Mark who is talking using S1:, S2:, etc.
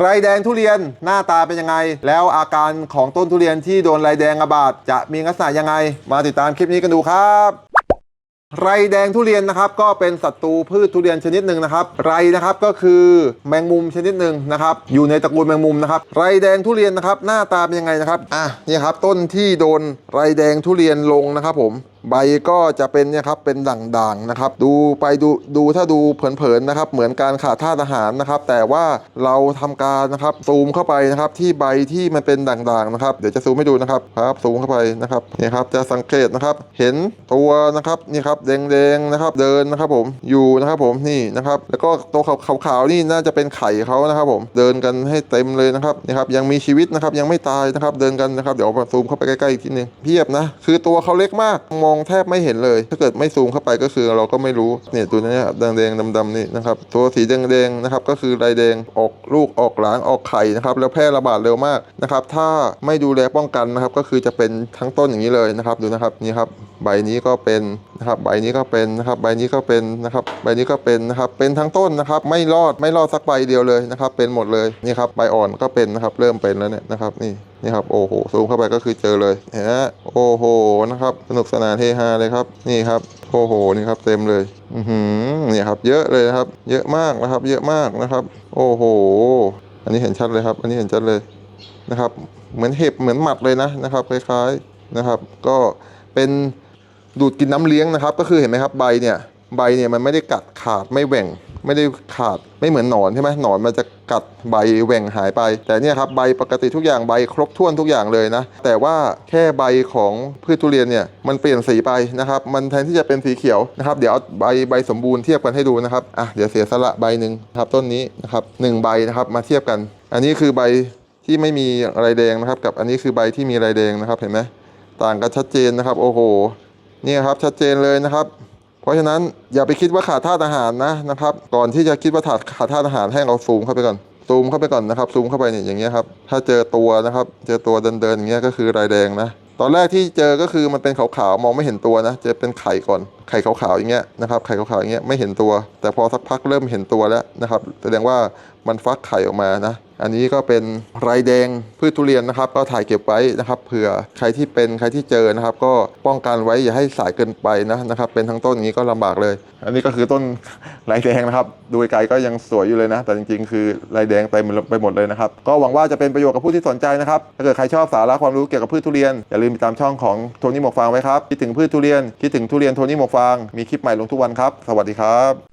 S1: ไรแดงทุเรียนหน้าตาเป็นยังไง แล้วอาการของต้นทุเรียนที่โดนไรแดงระบาดจะมีลักษณะยังไง มาติดตามคลิปนี้กันดูครับไรแดงทุเรียนนะครับก็เป็นศัตรูพืชทุเรียนชนิดหนึ่งนะครับไรนะครับก็คือแมงมุมชนิดหนึ่งนะครับอยู่ในตระกูลแมงมุมนะครับไรแดงทุเรียนนะครับหน้าตาเป็นยังไงนะครับอะนี่ครับต้นที่โดนไรแดงทุเรียนลงนะครับผมใบก็จะเป็นเนี่ยครับเป็นด่างๆนะครับ ดูไปดูดูถ้าดูเผินๆนะครับ เหมือนการขาดธาตุอาหารนะครับ แต่ว่าเราทำการนะครับซูมเข้าไปนะครับ ที่ใบที่มันเป็นด่างๆนะครับ เดี๋ยวจะซูมให้ดูนะครับครับซูมเข้าไปนะครับนี่ครับจะสังเกตนะครับ เห็นตัวนะครับนี่ครับแดงๆนะครับ เดินนะครับผมอยู่นะครับผมนี่นะครับ แล้วก็ตัวขาวๆนี่น่าจะเป็นไข่เขานะครับ ผมเดินกันให้เต็มเลยนะครับนี่ครับยังมีชีวิตนะครับยังไม่ตายนะครับ เดินกันนะครับ เดี๋ยวมาซูมเข้าไปใกล้ๆอีกทีหนึงเพียบนะคือตัวเขาเล็กมากมองแทบไม่เห็นเลย ถ้าเกิดไม่ซูมเข้าไปก็คือเราก็ไม่รู้เนี่ยตัวนี้ครับแดงๆดำๆนี่นะครับตัวสีแดงๆนะครับก็คือลายแดงออกลูกออกหลางออกไข่นะครับแล้วแพร่ระบาดเร็วมากนะครับถ้าไม่ดูแลป้องกันนะครับก็คือจะเป็นทั้งต้นอย่างนี้เลยนะครับดูนะครับนี่ครับใบนี้ก็เป็น นะครับใบนี้ก็เป็นนะครับใบนี้ก็เป็นนะครับใบนี้ก็เป็นนะครับเป็นทั้งต้นนะครับไม่รอดไม่รอดสักใบเดียวเลยนะครับเป็นหมดเลยนี่ครับใบอ่อนก็เป็นนะครับเริ่มเป็นแล้วเนี่ยนะครับนี่นี่ครับโอ้โหซูมเข้าไปก็คือเจอเลยเห็นไหมโอ้โหนะครับสนุกสนานเฮฮาเลยครับนี่ครับโอ้โหนี่ครับเต็มเลยอือหือเนี่ยครับเยอะเลยนะครับเยอะมากนะครับเยอะมากนะครับ โอ้โห อันนี้เห็นชัดเลยครับ อันนี้เห็นชัดเลยนะครับเหมือนเห็บเหมือนหมัดเลยนะนะครับคล้ายๆนะครับ ก็เป็น ดูดกินน้ำเลี้ยงนะครับ ก็คือเห็นไหมครับใบเนี่ยใบเนี่ยมันไม่ได้กัดขาดไม่แหว่งไม่ได้ขาดไม่เหมือนหนอนใช่ไหมหนอนมันจะกัดใบแหว่งหายไป แต่เนี่ยครับใบปกติทุกอย่างใบครบถ้วนทุกอย่างเลยนะ แต่ว่าแค่ใบของพืชทุเรียนเนี่ยมันเปลี่ยนสีไปนะครับ มันแทนที่จะเป็นสีเขียวนะครับ เดี๋ยวเอาใบใบสมบูรณ์เทียบกันให้ดูนะครับอะเดี๋ยวเสียสละใบหนึ่งครับต้นนี้นะครับหนึ่งใบนะครับมาเทียบกัน อันนี้คือใบที่ไม่มีอะไรแดงนะครับ กับอันนี้คือใบที่มีอะไรแดงนะครับเห็นไหมต่างกันชัดเจนนะครับ โอ้โห นี่ครับชัดเจนเลยนะครับ เพราะฉะนั้นอย่าไปคิดว่าขาดธาตุอาหารนะนะครับ ก่อนที่จะคิดว่าขาดขาดธาตุอาหารให้เราซูมเข้าไปก่อนซูมเข้าไปก่อนนะครับซูมเข้าไปเนี่ยอย่างเงี้ยครับถ้าเจอตัวนะครับ เจอตัวเดินเดินอย่างเงี้ยก็คือรายแดงนะ ตอนแรกที่เจอก็คือมันเป็นขาวๆมองไม่เห็นตัวนะ เจอเป็นไข่ก่อน ไข่ขาวๆอย่างเงี้ยนะครับไข่ขาวๆอย่างเงี้ยไม่เห็นตัว แต่พอสักพักเริ่มเห็นตัวแล้วนะครับแสดงว่ามันฟักไข่ออกมานะอันนี้ก็เป็นไรแดงพืชทุเรียนนะครับ ก็ถ่ายเก็บไว้นะครับเผื่อใครที่เป็นใครที่เจอนะครับ ก็ป้องกันไว้อย่าให้สายเกินไปนะนะครับ เป็นทั้งต้นอย่างนี้ก็ลำบากเลย อันนี้ก็คือต้นไรแดงนะครับ ดูไกลก็ยังสวยอยู่เลยนะ แต่จริง ๆ คือไรแดงเต็มไปหมดเลยนะครับ ก็หวังว่าจะเป็นประโยชน์กับผู้ที่สนใจนะครับถ้าเกิดใครชอบสาระความรู้เกี่ยวกับพืชทุเรียนอย่าลืมติดตามช่องของโทนี่หมกฟางไว้ครับคิดถึงพืชทุเรียนคิดถึงทุเรียนโทนี่หมกฟาง มีคลิปใหม่ลงทุกวันครับ สวัสดีครับ